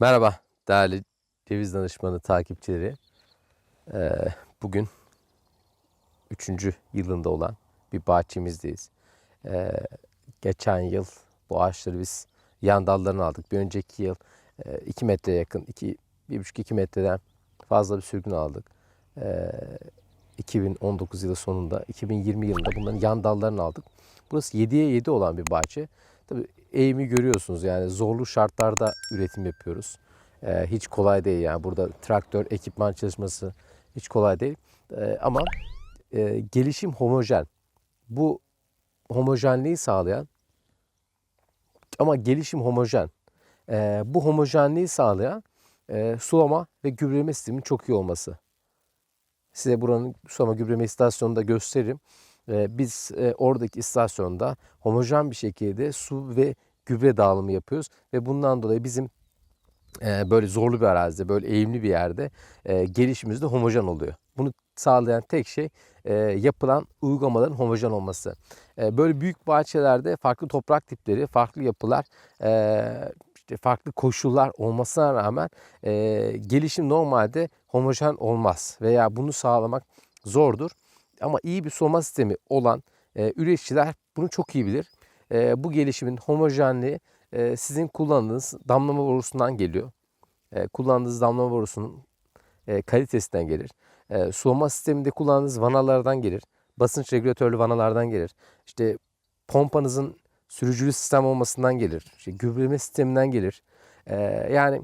Merhaba değerli ceviz danışmanı takipçileri. Ee, bugün üçüncü yılında olan bir bahçemizdeyiz. Ee, geçen yıl bu ağaçları biz yan dallarını aldık. Bir önceki yıl 2 metreye yakın, 1,5-2 metreden fazla bir sürgün aldık. Ee, 2019 yılı sonunda, 2020 yılında bunların yan dallarını aldık. Burası 7'ye 7 olan bir bahçe. Tabii eğimi görüyorsunuz yani zorlu şartlarda üretim yapıyoruz. Ee, hiç kolay değil yani burada traktör, ekipman çalışması hiç kolay değil. Ee, ama e, gelişim homojen. Bu homojenliği sağlayan ama gelişim homojen. Ee, bu homojenliği sağlayan e, sulama ve gübreleme sisteminin çok iyi olması. Size buranın sulama gübreleme istasyonunu da gösteririm. Ee, biz e, oradaki istasyonda homojen bir şekilde su ve gübre dağılımı yapıyoruz ve bundan dolayı bizim e, böyle zorlu bir arazide, böyle eğimli bir yerde e, gelişimimiz de homojen oluyor. Bunu sağlayan tek şey e, yapılan uygulamaların homojen olması. Böyle büyük bahçelerde farklı toprak tipleri, farklı yapılar, işte farklı koşullar olmasına rağmen gelişim normalde homojen olmaz veya bunu sağlamak zordur. Ama iyi bir sulama sistemi olan üreticiler bunu çok iyi bilir. E, bu gelişimin homojenliği e, sizin kullandığınız damlama borusundan geliyor. E, kullandığınız damlama borusunun e, kalitesinden gelir. E, sulama sisteminde kullandığınız vanalardan gelir. Basınç regülatörlü vanalardan gelir. İşte pompanızın sürücülü sistem olmasından gelir. İşte gübreleme sisteminden gelir. E, yani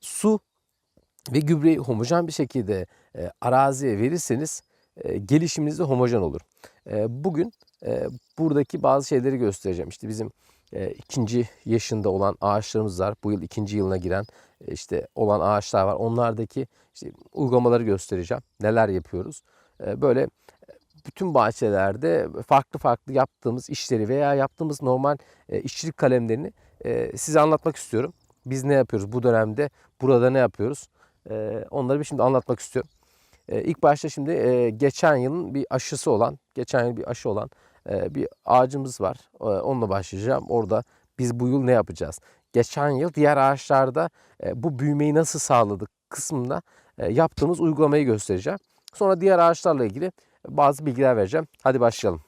su ve gübreyi homojen bir şekilde e, araziye verirseniz e, gelişiminiz de homojen olur. E, bugün e, buradaki bazı şeyleri göstereceğim. İşte bizim e, ikinci yaşında olan ağaçlarımız var. Bu yıl ikinci yılına giren e, işte olan ağaçlar var. Onlardaki işte uygulamaları göstereceğim. Neler yapıyoruz. E, böyle bütün bahçelerde farklı farklı yaptığımız işleri veya yaptığımız normal e, işçilik kalemlerini e, size anlatmak istiyorum. Biz ne yapıyoruz bu dönemde? Burada ne yapıyoruz? E, onları bir şimdi anlatmak istiyorum. E, ilk başta şimdi e, geçen yılın bir aşısı olan, geçen yıl bir aşı olan bir ağacımız var. E, onunla başlayacağım. Orada biz bu yıl ne yapacağız? Geçen yıl diğer ağaçlarda e, bu büyümeyi nasıl sağladık kısmında e, yaptığımız uygulamayı göstereceğim. Sonra diğer ağaçlarla ilgili bazı bilgiler vereceğim. Hadi başlayalım.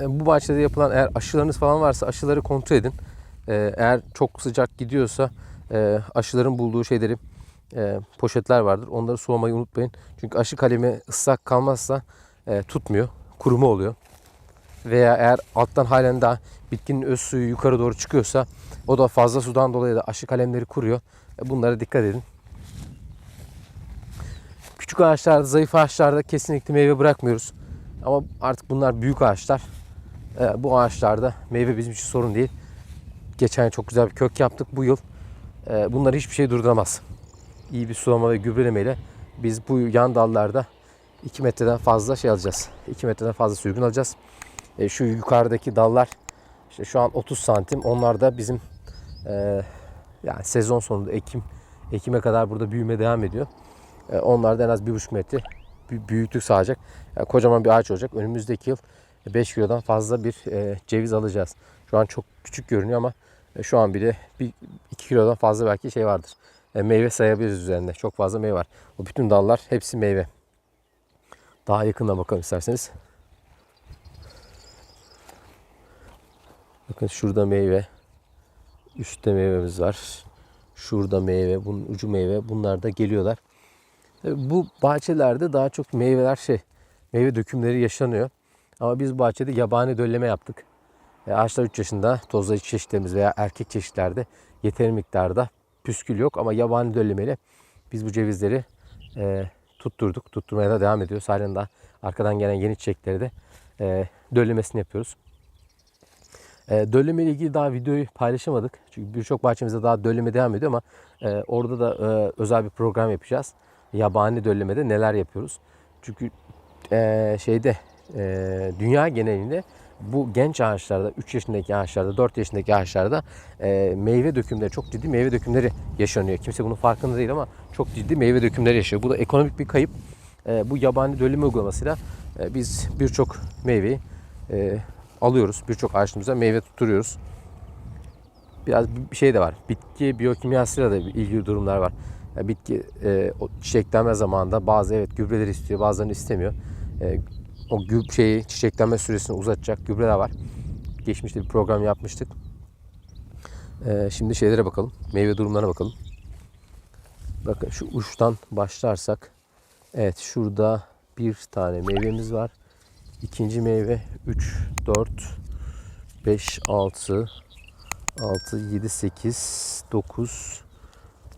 E, bu bahçede yapılan eğer aşılarınız falan varsa aşıları kontrol edin. Eğer çok sıcak gidiyorsa aşıların bulduğu şeyleri poşetler vardır. Onları sulamayı unutmayın. Çünkü aşı kalemi ıslak kalmazsa tutmuyor. Kuruma oluyor. Veya eğer alttan halen daha bitkinin öz suyu yukarı doğru çıkıyorsa o da fazla sudan dolayı da aşı kalemleri kuruyor. E, bunlara dikkat edin. Küçük ağaçlarda, zayıf ağaçlarda kesinlikle meyve bırakmıyoruz. Ama artık bunlar büyük ağaçlar. E, bu ağaçlarda meyve bizim için sorun değil. Geçen yıl çok güzel bir kök yaptık. Bu yıl e, bunları hiçbir şey durduramaz iyi bir sulama ve gübrelemeyle biz bu yan dallarda 2 metreden fazla şey alacağız. 2 metreden fazla sürgün alacağız. E, şu yukarıdaki dallar işte şu an 30 santim. Onlar da bizim e, yani sezon sonunda Ekim Ekim'e kadar burada büyüme devam ediyor. E, onlar da en az 1,5 metre büyüklük sağlayacak. Yani kocaman bir ağaç olacak. Önümüzdeki yıl 5 kilodan fazla bir e, ceviz alacağız. Şu an çok küçük görünüyor ama e, şu an bile bir 2 kilodan fazla belki şey vardır e, meyve sayabiliriz üzerinde. Çok fazla meyve var. O bütün dallar hepsi meyve. Daha yakından bakalım isterseniz. Bakın şurada meyve. Üstte meyvemiz var. Şurada meyve, bunun ucu meyve. Bunlar da geliyorlar. Bu bahçelerde daha çok meyveler şey, meyve dökümleri yaşanıyor. Ama biz bahçede yabani dölleme yaptık. E, ağaçlar 3 yaşında tozlayıcı çeşitlerimiz veya erkek çeşitlerde yeteri miktarda püskül yok ama yabani döllemeyle biz bu cevizleri e, tutturduk. Tutturmaya da devam ediyoruz. Halen daha arkadan gelen yeni çiçekleri de e, döllemesini yapıyoruz. E, dölleme ile ilgili daha videoyu paylaşamadık. Çünkü birçok bahçemizde daha dölleme devam ediyor ama e, orada da e, özel bir program yapacağız. Yabani döllemede neler yapıyoruz. Çünkü e, şeyde e, dünya genelinde bu genç ağaçlarda, 3 yaşındaki ağaçlarda, 4 yaşındaki ağaçlarda e, meyve dökümleri, çok ciddi meyve dökümleri yaşanıyor. Kimse bunun farkında değil ama çok ciddi meyve dökümleri yaşıyor. Bu da ekonomik bir kayıp. E, bu yabani dölüm uygulamasıyla e, biz birçok meyveyi e, alıyoruz. Birçok ağaçımıza meyve tutturuyoruz. biraz bir şey de var. Bitki biyokimyasıyla da ilgili durumlar var. Yani bitki e, çiçeklenme zamanında bazı evet gübreleri istiyor, bazılarını istemiyor. E, o gü- şeyi çiçeklenme süresini uzatacak gübreler var. Geçmişte bir program yapmıştık. E, şimdi şeylere bakalım. Meyve durumlarına bakalım. Bakın şu uçtan başlarsak. Evet şurada bir tane meyvemiz var. İkinci meyve 3, 4, 5, 6, 6, 7, 8, 9.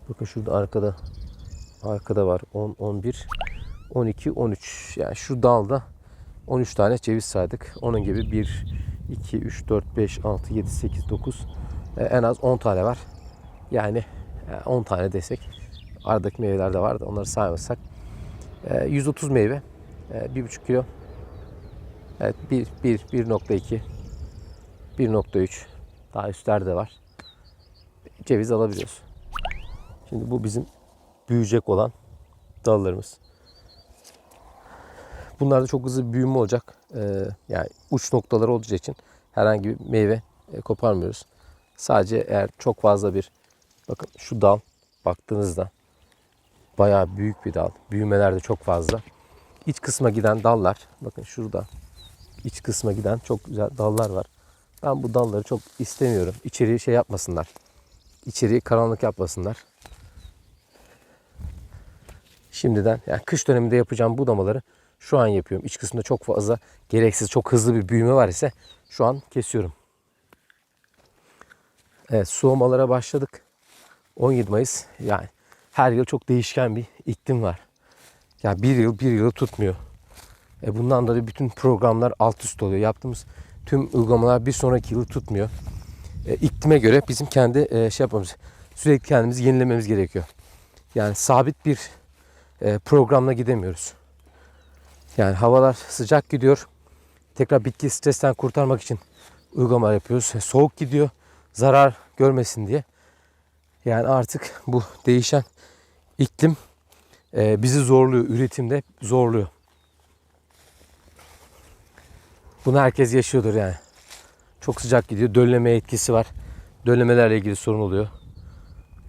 Bakın şurada arkada arkada var 10, 11, 12, 13. Yani şu dalda 13 tane ceviz saydık. Onun gibi 1, 2, 3, 4, 5, 6, 7, 8, 9. Ee, en az 10 tane var. Yani e, 10 tane desek. Aradaki meyveler de vardı. Onları saymasak. Ee, 130 meyve. Ee, 1,5 kilo. Evet 1, 1, 1.2, 1.3. Daha üstler de var. Ceviz alabiliyoruz. Şimdi bu bizim büyüyecek olan dallarımız. Bunlarda çok hızlı büyüme olacak. Ee, yani uç noktaları olacağı için herhangi bir meyve e, koparmıyoruz. Sadece eğer çok fazla bir bakın şu dal baktığınızda bayağı büyük bir dal. Büyümeler de çok fazla. İç kısma giden dallar bakın şurada iç kısma giden çok güzel dallar var. Ben bu dalları çok istemiyorum. İçeriği şey yapmasınlar. İçeriği karanlık yapmasınlar. Şimdiden yani kış döneminde yapacağım budamaları şu an yapıyorum. İç kısmında çok fazla gereksiz, çok hızlı bir büyüme var ise şu an kesiyorum. Evet, sulamalara başladık. 17 Mayıs yani her yıl çok değişken bir iklim var. Yani bir yıl bir yılı tutmuyor. E bundan dolayı bütün programlar alt üst oluyor. Yaptığımız tüm uygulamalar bir sonraki yılı tutmuyor. E, iklime göre bizim kendi e, şey yapmamız, sürekli kendimizi yenilememiz gerekiyor. Yani sabit bir e, programla gidemiyoruz. Yani havalar sıcak gidiyor. Tekrar bitki stresten kurtarmak için uygulamalar yapıyoruz. E, soğuk gidiyor. Zarar görmesin diye. Yani artık bu değişen iklim e, bizi zorluyor. Üretimde zorluyor. Bunu herkes yaşıyordur yani. Çok sıcak gidiyor. Dölleme etkisi var. Döllemelerle ilgili sorun oluyor.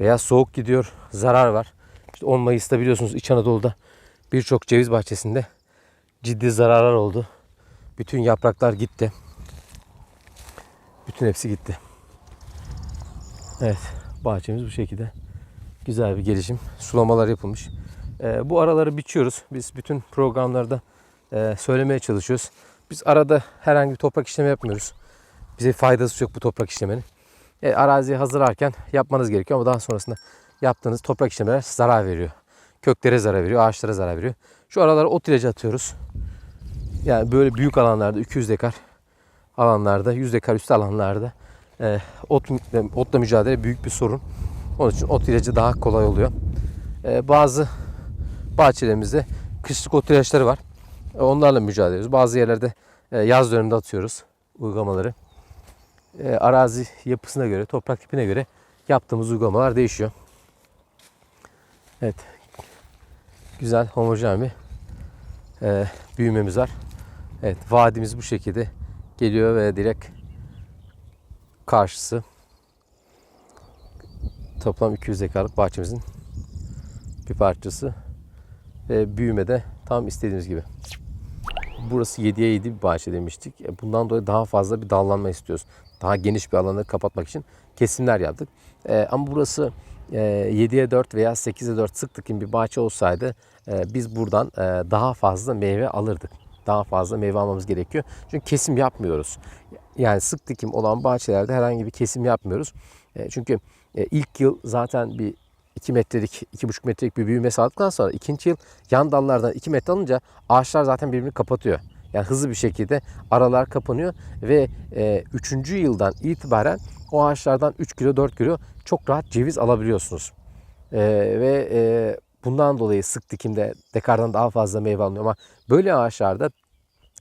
Veya soğuk gidiyor. Zarar var. İşte 10 Mayıs'ta biliyorsunuz İç Anadolu'da birçok ceviz bahçesinde ciddi zararlar oldu. Bütün yapraklar gitti. Bütün hepsi gitti. Evet. Bahçemiz bu şekilde. Güzel bir gelişim. Sulamalar yapılmış. Ee, bu araları biçiyoruz. Biz bütün programlarda e, söylemeye çalışıyoruz. Biz arada herhangi bir toprak işlemi yapmıyoruz. Bize faydası yok bu toprak işlemenin. E, araziyi hazırlarken yapmanız gerekiyor ama daha sonrasında yaptığınız toprak işlemeler zarar veriyor. Köklere zarar veriyor, ağaçlara zarar veriyor. Şu aralara ot ilacı atıyoruz. Yani böyle büyük alanlarda 200 dekar alanlarda, 100 dekar üstü alanlarda e, ot, otla mücadele büyük bir sorun. Onun için ot ilacı daha kolay oluyor. E, bazı bahçelerimizde kışlık ot ilaçları var. E, onlarla mücadele ediyoruz. Bazı yerlerde e, yaz döneminde atıyoruz uygulamaları. E, arazi yapısına göre, toprak tipine göre yaptığımız uygulamalar değişiyor. Evet. Güzel, homojen bir büyümemiz var. Evet, vadimiz bu şekilde geliyor ve direkt karşısı toplam 200 dekarlık bahçemizin bir parçası ve büyüme de tam istediğimiz gibi. Burası 7'ye 7 bir bahçe demiştik. E, Bundan dolayı daha fazla bir dallanma istiyoruz. Daha geniş bir alanı kapatmak için kesimler yaptık. E, ama burası e, 7'ye 4 veya 8'e 4 sık dikim bir bahçe olsaydı e, biz buradan daha fazla meyve alırdık. Daha fazla meyve almamız gerekiyor. Çünkü kesim yapmıyoruz. Yani sık dikim olan bahçelerde herhangi bir kesim yapmıyoruz. Çünkü ilk yıl zaten bir 2 metrelik, 2,5 metrelik bir büyüme sağladıktan sonra ikinci yıl yan dallardan 2 metre alınca ağaçlar zaten birbirini kapatıyor. Yani hızlı bir şekilde aralar kapanıyor ve e, 3. yıldan itibaren o ağaçlardan 3 kilo 4 kilo çok rahat ceviz alabiliyorsunuz. E, ve e, bundan dolayı sık dikimde dekardan daha fazla meyve alınıyor ama böyle ağaçlarda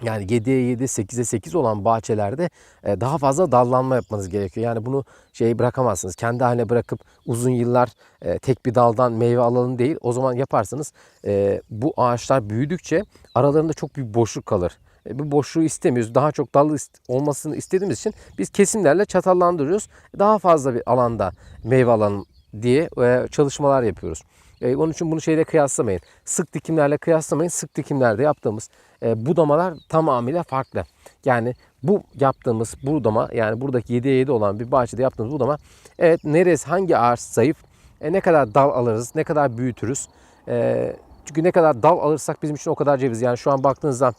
yani 7'ye 7, 8'e 8 olan bahçelerde e, daha fazla dallanma yapmanız gerekiyor. Yani bunu şey bırakamazsınız. Kendi haline bırakıp uzun yıllar e, tek bir daldan meyve alalım değil. O zaman yaparsanız e, bu ağaçlar büyüdükçe aralarında çok büyük boşluk kalır. bu boşluğu istemiyoruz. Daha çok dal ist- olmasını istediğimiz için biz kesimlerle çatallandırıyoruz. Daha fazla bir alanda meyve alalım diye çalışmalar yapıyoruz. E, onun için bunu şeyle kıyaslamayın. Sık dikimlerle kıyaslamayın. Sık dikimlerde yaptığımız e, budamalar tamamıyla farklı. Yani bu yaptığımız budama yani buradaki 7'ye 7 olan bir bahçede yaptığımız budama evet neresi hangi ağaç zayıf e, ne kadar dal alırız ne kadar büyütürüz. E, çünkü ne kadar dal alırsak bizim için o kadar ceviz. Yani şu an baktığınızda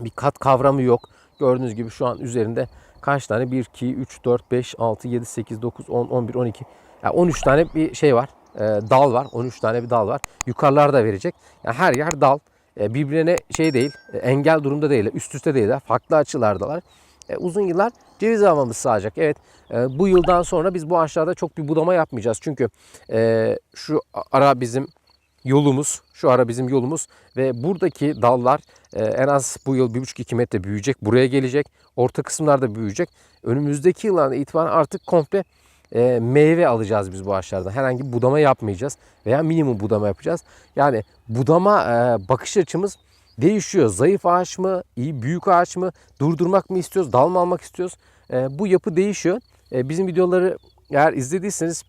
bir kat kavramı yok. Gördüğünüz gibi şu an üzerinde kaç tane? 1, 2, 3, 4, 5, 6, 7, 8, 9, 10, 11, 12. Yani 13 tane bir şey var. E, dal var. 13 tane bir dal var. Yukarılarda verecek. Yani her yer dal. E, birbirine şey değil. e, engel durumda değil. Üst üste değil. Farklı açılardalar. E, uzun yıllar ceviz almamız sağlayacak. Evet e, bu yıldan sonra biz bu ağaçlarda çok bir budama yapmayacağız. Çünkü e, şu ara bizim yolumuz. Şu ara bizim yolumuz ve buradaki dallar e, en az bu yıl 1,5-2 metre büyüyecek. Buraya gelecek. Orta kısımlarda büyüyecek. Önümüzdeki yıllarda itibaren artık komple e, meyve alacağız biz bu ağaçlardan. Herhangi bir budama yapmayacağız veya minimum budama yapacağız. Yani budama e, bakış açımız değişiyor. Zayıf ağaç mı, iyi büyük ağaç mı, durdurmak mı istiyoruz, dal mı almak istiyoruz? E, bu yapı değişiyor. E, bizim videoları eğer izlediyseniz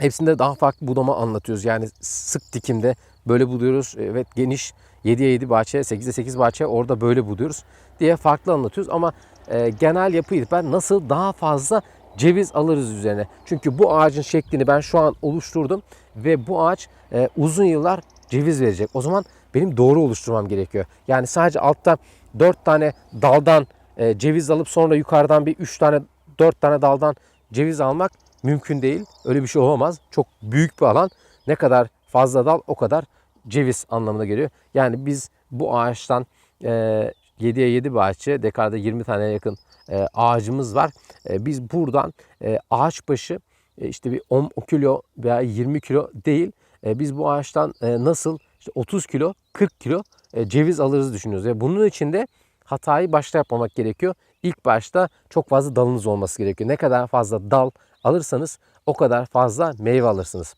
hepsinde daha farklı budama anlatıyoruz. Yani sık dikimde böyle buluyoruz. Evet geniş 7'ye 7 bahçe, 8'e 8 bahçe orada böyle buluyoruz diye farklı anlatıyoruz. Ama e, genel yapı itibariyle nasıl daha fazla ceviz alırız üzerine. Çünkü bu ağacın şeklini ben şu an oluşturdum ve bu ağaç e, uzun yıllar ceviz verecek. O zaman benim doğru oluşturmam gerekiyor. Yani sadece altta 4 tane daldan e, ceviz alıp sonra yukarıdan bir 3 tane 4 tane daldan ceviz almak mümkün değil. Öyle bir şey olamaz. Çok büyük bir alan. Ne kadar fazla dal o kadar ceviz anlamına geliyor. Yani biz bu ağaçtan e, 7'ye 7 bahçe, dekarda 20 tane yakın e, ağacımız var. E, biz buradan e, ağaç başı e, işte bir 10 kilo veya 20 kilo değil. E, biz bu ağaçtan e, nasıl işte 30 kilo, 40 kilo e, ceviz alırız düşünüyoruz. Ve bunun için de hatayı başta yapmamak gerekiyor. İlk başta çok fazla dalınız olması gerekiyor. Ne kadar fazla dal alırsanız o kadar fazla meyve alırsınız.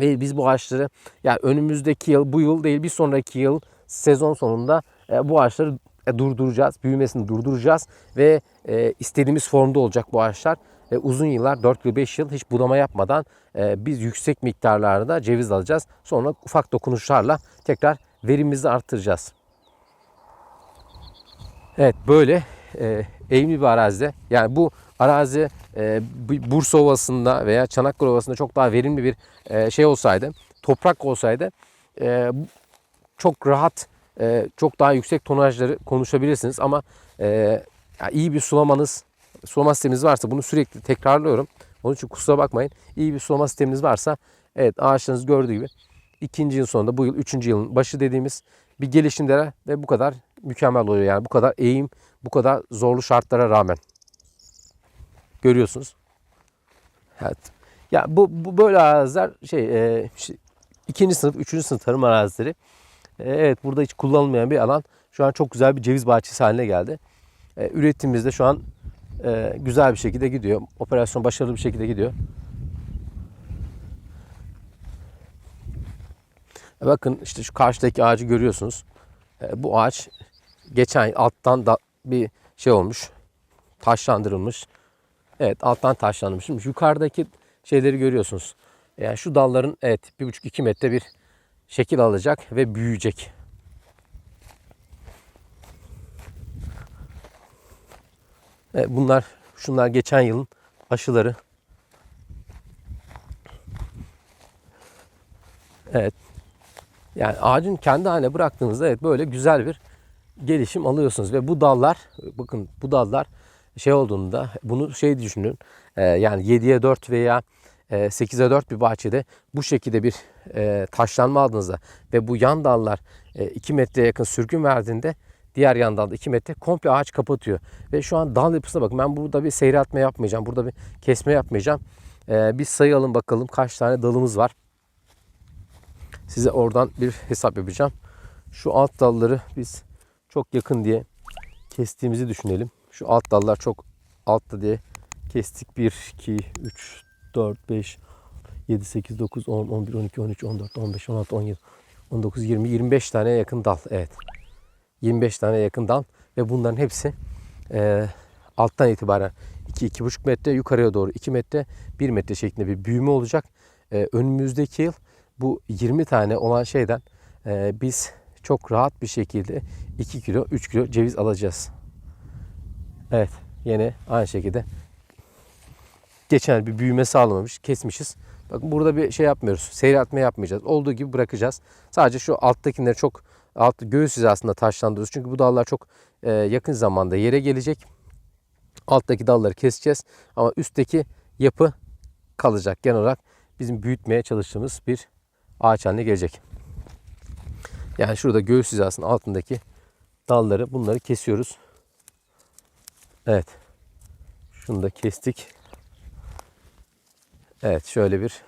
Ve biz bu ağaçları yani önümüzdeki yıl, bu yıl değil bir sonraki yıl sezon sonunda e, bu ağaçları e, durduracağız. Büyümesini durduracağız ve e, istediğimiz formda olacak bu ağaçlar. E, uzun yıllar 4 yıl 5 yıl hiç budama yapmadan e, biz yüksek miktarlarda ceviz alacağız. Sonra ufak dokunuşlarla tekrar verimimizi arttıracağız. Evet böyle e, eğimli bir arazide yani bu arazi e, bu- Bursa Ovası'nda veya Çanakkale Ovası'nda çok daha verimli bir e, şey olsaydı, toprak olsaydı e, çok rahat, e, çok daha yüksek tonajları konuşabilirsiniz ama e, iyi bir sulamanız, sulama sisteminiz varsa bunu sürekli tekrarlıyorum. Onun için kusura bakmayın. İyi bir sulama sisteminiz varsa evet ağaçlarınız gördüğü gibi ikinci yıl sonunda bu yıl üçüncü yılın başı dediğimiz bir gelişimlere ve bu kadar mükemmel oluyor. Yani bu kadar eğim, bu kadar zorlu şartlara rağmen. Görüyorsunuz. Evet. Ya bu, bu böyle araziler şey e, işte ikinci sınıf, üçüncü sınıf tarım arazileri. E, evet burada hiç kullanılmayan bir alan. Şu an çok güzel bir ceviz bahçesi haline geldi. E, üretimimiz de şu an e, güzel bir şekilde gidiyor. Operasyon başarılı bir şekilde gidiyor. Bakın işte şu karşıdaki ağacı görüyorsunuz. Bu ağaç geçen alttan da bir şey olmuş. Taşlandırılmış. Evet alttan taşlanmış. Şimdi yukarıdaki şeyleri görüyorsunuz. Yani şu dalların evet 1,5-2 metre bir şekil alacak ve büyüyecek. Evet, bunlar şunlar geçen yılın aşıları. Evet. Yani ağacın kendi haline bıraktığınızda evet böyle güzel bir gelişim alıyorsunuz ve bu dallar bakın bu dallar şey olduğunda bunu şey düşünün e, yani 7'ye 4 veya 8'e 4 bir bahçede bu şekilde bir e, taşlanma aldığınızda ve bu yan dallar 2 metreye yakın sürgün verdiğinde diğer yan dalda 2 metre komple ağaç kapatıyor. Ve şu an dal yapısına bakın ben burada bir seyreltme yapmayacağım. Burada bir kesme yapmayacağım. E, bir sayalım bakalım kaç tane dalımız var. Size oradan bir hesap yapacağım. Şu alt dalları biz çok yakın diye kestiğimizi düşünelim. Şu alt dallar çok altta diye kestik. 1, 2, 3, 4, 5, 7, 8, 9, 10, 11, 12, 13, 14, 15, 16, 17, 19, 20, 25 tane yakın dal. Evet. 25 tane yakın dal ve bunların hepsi e, alttan itibaren 2-2,5 metre yukarıya doğru 2 metre 1 metre şeklinde bir büyüme olacak. E, önümüzdeki yıl bu 20 tane olan şeyden e, biz çok rahat bir şekilde 2 kilo 3 kilo ceviz alacağız. Evet yine aynı şekilde geçen bir büyüme sağlamamış kesmişiz. Bakın burada bir şey yapmıyoruz. Seyretme yapmayacağız. Olduğu gibi bırakacağız. Sadece şu alttakileri çok alt göğüs hizasında taşlandırıyoruz. Çünkü bu dallar çok e, yakın zamanda yere gelecek. Alttaki dalları keseceğiz. Ama üstteki yapı kalacak. Genel olarak bizim büyütmeye çalıştığımız bir ağaç haline gelecek. Yani şurada göğüs hizasının altındaki dalları bunları kesiyoruz. Evet. Şunu da kestik. Evet şöyle bir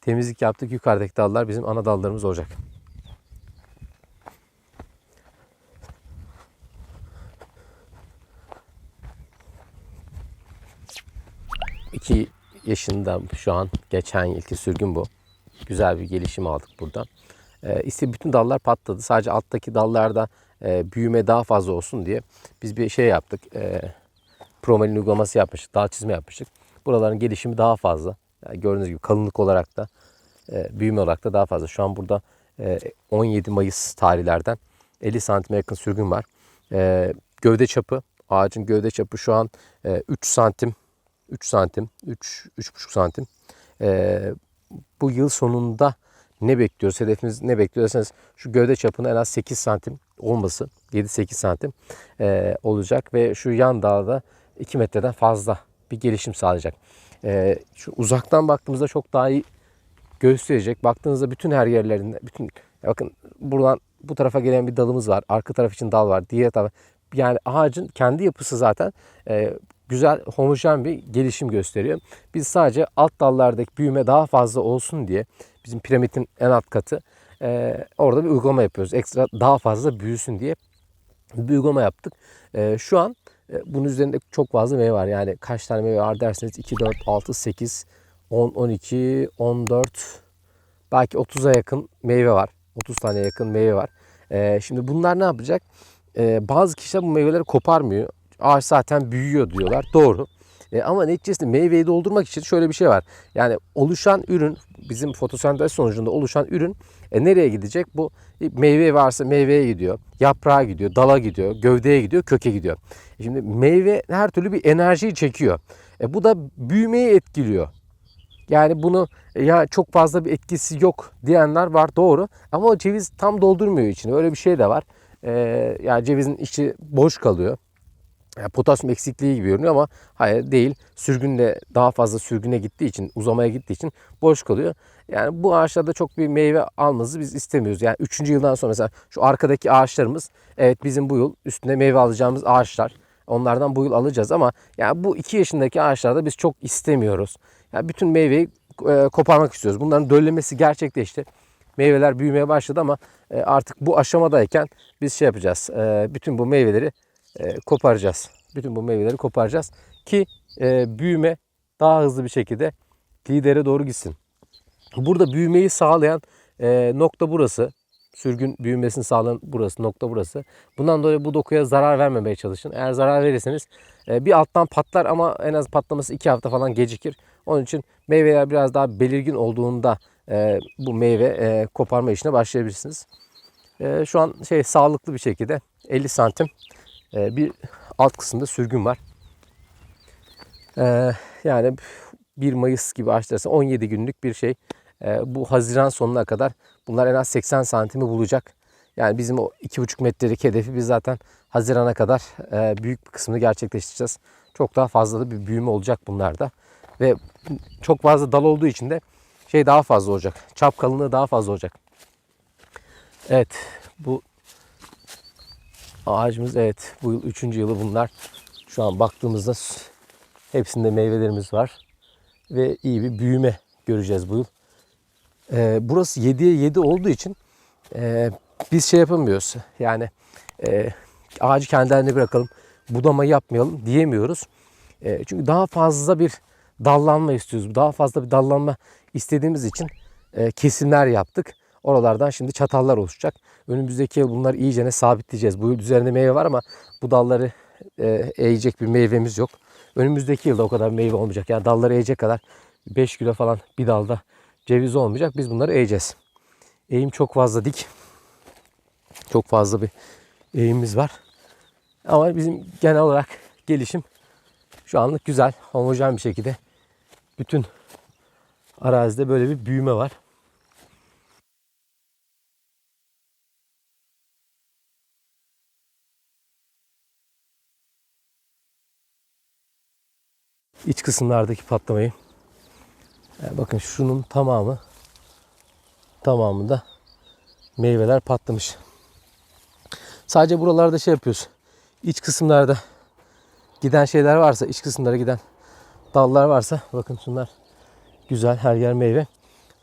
temizlik yaptık. Yukarıdaki dallar bizim ana dallarımız olacak. İki yaşında şu an geçen yılki sürgün bu. Güzel bir gelişim aldık buradan. Ee, ise bütün dallar patladı. Sadece alttaki dallarda e, büyüme daha fazla olsun diye biz bir şey yaptık. E, promelin uygulaması yapmıştık. Dal çizme yapmıştık. Buraların gelişimi daha fazla. Yani gördüğünüz gibi kalınlık olarak da e, büyüme olarak da daha fazla. Şu an burada e, 17 Mayıs tarihlerden 50 santime yakın sürgün var. E, gövde çapı, ağacın gövde çapı şu an e, 3 santim, 3 santim, 3 3,5 santim. E, bu yıl sonunda ne bekliyoruz? Hedefimiz ne bekliyorsanız şu gövde çapının en az 8 santim olması, 7-8 santim e, olacak ve şu yan dalda 2 metreden fazla bir gelişim sağlayacak. E, şu uzaktan baktığımızda çok daha iyi gösterecek. Baktığınızda bütün her yerlerinde, bütün bakın buradan bu tarafa gelen bir dalımız var. Arka taraf için dal var. Diğer taraf yani ağacın kendi yapısı zaten e, güzel homojen bir gelişim gösteriyor. Biz sadece alt dallardaki büyüme daha fazla olsun diye bizim piramidin en alt katı e, orada bir uygulama yapıyoruz. Ekstra daha fazla büyüsün diye bir uygulama yaptık. E, şu an bunun üzerinde çok fazla meyve var. Yani kaç tane meyve var derseniz 2, 4, 6, 8, 10, 12, 14 belki 30'a yakın meyve var. 30 tane yakın meyve var. E, şimdi bunlar ne yapacak? E, bazı kişiler bu meyveleri koparmıyor. Ağaç zaten büyüyor diyorlar. Doğru. E, ama neticesinde meyveyi doldurmak için şöyle bir şey var. Yani oluşan ürün bizim fotosentez sonucunda oluşan ürün e, nereye gidecek? Bu e, meyve varsa meyveye gidiyor. Yaprağa gidiyor, dala gidiyor, gövdeye gidiyor, köke gidiyor. E, şimdi meyve her türlü bir enerjiyi çekiyor. E, bu da büyümeyi etkiliyor. Yani bunu e, ya çok fazla bir etkisi yok diyenler var doğru. Ama o ceviz tam doldurmuyor içini. Öyle bir şey de var. E, yani cevizin içi boş kalıyor. Yani potasyum eksikliği gibi görünüyor ama hayır değil. Sürgünle daha fazla sürgüne gittiği için, uzamaya gittiği için boş kalıyor. Yani bu ağaçlarda çok bir meyve almanızı biz istemiyoruz. Yani 3. yıldan sonra mesela şu arkadaki ağaçlarımız evet bizim bu yıl üstünde meyve alacağımız ağaçlar. Onlardan bu yıl alacağız ama yani bu 2 yaşındaki ağaçlarda biz çok istemiyoruz. Yani bütün meyveyi e, koparmak istiyoruz. Bunların döllemesi gerçekleşti. Meyveler büyümeye başladı ama e, artık bu aşamadayken biz şey yapacağız. E, bütün bu meyveleri e, koparacağız. Bütün bu meyveleri koparacağız ki e, büyüme daha hızlı bir şekilde lidere doğru gitsin. Burada büyümeyi sağlayan e, nokta burası. Sürgün büyümesini sağlayan burası, nokta burası. Bundan dolayı bu dokuya zarar vermemeye çalışın. Eğer zarar verirseniz e, bir alttan patlar ama en az patlaması iki hafta falan gecikir. Onun için meyveler biraz daha belirgin olduğunda e, bu meyve e, koparma işine başlayabilirsiniz. E, şu an şey sağlıklı bir şekilde 50 santim e, bir alt kısımda sürgün var. E, yani 1 Mayıs gibi açtırırsa 17 günlük bir şey. E, bu Haziran sonuna kadar bunlar en az 80 santimi bulacak. Yani bizim o 2,5 metrelik hedefi biz zaten Haziran'a kadar e, büyük bir kısmını gerçekleştireceğiz. Çok daha fazla da bir büyüme olacak bunlarda. Ve çok fazla dal olduğu için de şey daha fazla olacak. Çap kalınlığı daha fazla olacak. Evet bu ağacımız evet bu yıl 3. yılı bunlar. Şu an baktığımızda hepsinde meyvelerimiz var. Ve iyi bir büyüme göreceğiz bu yıl. Ee, burası 7'ye 7 olduğu için e, biz şey yapamıyoruz. Yani e, ağacı kendi haline bırakalım, budama yapmayalım diyemiyoruz. E, çünkü daha fazla bir dallanma istiyoruz. Daha fazla bir dallanma istediğimiz için e, kesimler yaptık. Oralardan şimdi çatallar oluşacak. Önümüzdeki yıl bunları iyicene sabitleyeceğiz. Bu yıl üzerinde meyve var ama bu dalları e, eğecek bir meyvemiz yok. Önümüzdeki yılda o kadar meyve olmayacak. Yani dalları eğecek kadar 5 kilo falan bir dalda ceviz olmayacak. Biz bunları eğeceğiz. Eğim çok fazla dik. Çok fazla bir eğimimiz var. Ama bizim genel olarak gelişim şu anlık güzel, homojen bir şekilde bütün arazide böyle bir büyüme var. İç kısımlardaki patlamayı yani bakın şunun tamamı tamamında meyveler patlamış. Sadece buralarda şey yapıyoruz. İç kısımlarda giden şeyler varsa, iç kısımlara giden dallar varsa bakın şunlar güzel her yer meyve.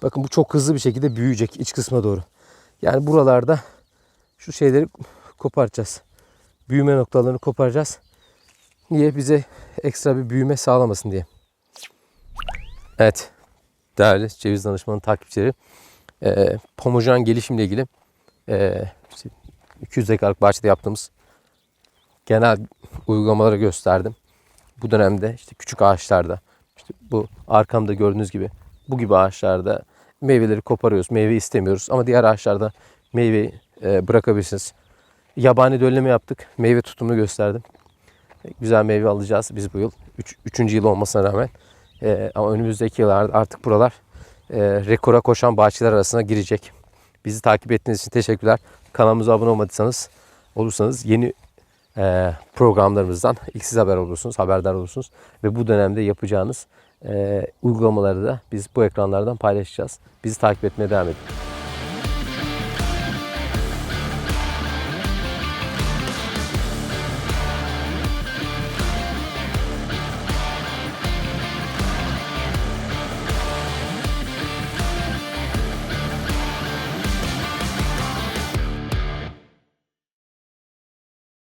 Bakın bu çok hızlı bir şekilde büyüyecek iç kısma doğru. Yani buralarda şu şeyleri koparacağız. Büyüme noktalarını koparacağız. Niye? Bize ekstra bir büyüme sağlamasın diye. Evet. Değerli ceviz danışmanı takipçileri. E, homojen gelişimle ilgili e, işte 200 dekaralık bahçede yaptığımız genel uygulamaları gösterdim. Bu dönemde işte küçük ağaçlarda işte bu arkamda gördüğünüz gibi bu gibi ağaçlarda meyveleri koparıyoruz. Meyve istemiyoruz ama diğer ağaçlarda meyveyi e, bırakabilirsiniz. Yabani dölleme yaptık. Meyve tutumunu gösterdim. Güzel meyve alacağız biz bu yıl. Üç, üçüncü yıl olmasına rağmen. E, ama önümüzdeki yıllarda artık buralar e, rekora koşan bahçeler arasına girecek. Bizi takip ettiğiniz için teşekkürler. Kanalımıza abone olmadıysanız olursanız yeni e, programlarımızdan ilk siz haber olursunuz, haberdar olursunuz. Ve bu dönemde yapacağınız e, uygulamaları da biz bu ekranlardan paylaşacağız. Bizi takip etmeye devam edin.